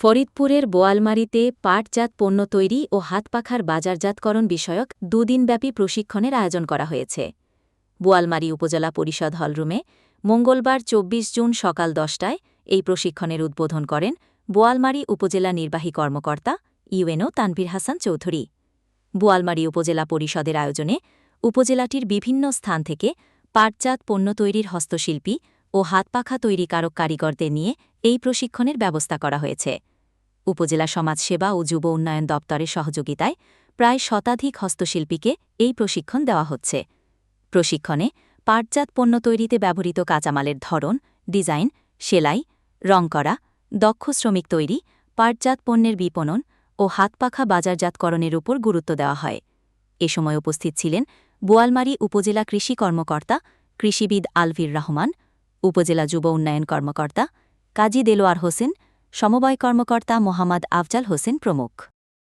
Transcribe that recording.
ফরিদপুরের বোয়ালমারীতে পাটজাত পণ্য তৈরি ও হাতপাখার বাজারজাতকরণ বিষয়ক দুদিনব্যাপী প্রশিক্ষণের আয়োজন করা হয়েছে। বোয়ালমারী উপজেলা পরিষদ হলরুমে মঙ্গলবার ২৪ জুন সকাল দশটায় এই প্রশিক্ষণের উদ্বোধন করেন বোয়ালমারী উপজেলা নির্বাহী কর্মকর্তা ইউএনও তানভীর হাসান চৌধুরী। বোয়ালমারী উপজেলা পরিষদের আয়োজনে উপজেলাটির বিভিন্ন স্থান থেকে পাটজাত পণ্য তৈরির হস্তশিল্পী ও হাতপাখা তৈরিকারক কারিগরদের নিয়ে এই প্রশিক্ষণের ব্যবস্থা করা হয়েছে। উপজেলা সমাজসেবা ও যুব উন্নয়ন দপ্তরের সহযোগিতায় প্রায় শতাধিক হস্তশিল্পীকে এই প্রশিক্ষণ দেওয়া হচ্ছে। প্রশিক্ষণে পাটজাত পণ্য তৈরিতে ব্যবহৃত কাঁচামালের ধরন, ডিজাইন, সেলাই, রং করা, দক্ষ শ্রমিক তৈরি, পাটজাত পণ্যের বিপণন ও হাতপাখা বাজারজাতকরণের উপর গুরুত্ব দেওয়া হয়। এ সময় উপস্থিত ছিলেন বোয়ালমারী উপজেলা কৃষি কর্মকর্তা কৃষিবিদ আলভির রহমান, উপজেলা যুব উন্নয়ন কর্মকর্তা কাজী দেলোয়ার হোসেন সমবায় কর্মকর্তা মোহাম্মদ আফজাল হোসেন প্রমুখ।